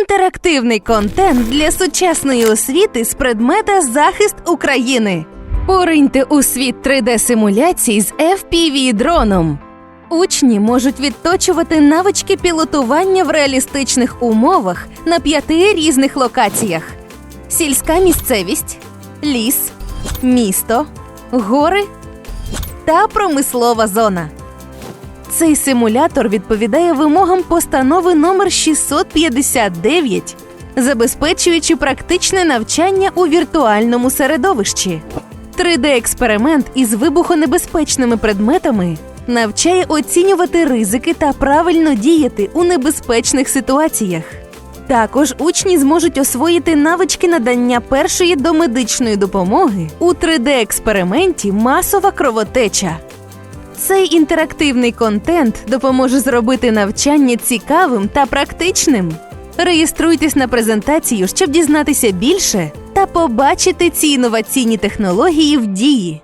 Інтерактивний контент для сучасної освіти з предмета захист України. Пориньте у світ 3D-симуляцій з FPV-дроном. Учні можуть відточувати навички пілотування в реалістичних умовах на п'яти різних локаціях: сільська місцевість, ліс, місто, гори та промислова зона. Цей симулятор відповідає вимогам постанови номер 659, забезпечуючи практичне навчання у віртуальному середовищі. 3D-експеримент із вибухонебезпечними предметами навчає оцінювати ризики та правильно діяти у небезпечних ситуаціях. Також учні зможуть освоїти навички надання першої домедичної допомоги у 3D-експерименті масова кровотеча. Цей інтерактивний контент допоможе зробити навчання цікавим та практичним. Реєструйтесь на презентацію, щоб дізнатися більше та побачити ці інноваційні технології в дії.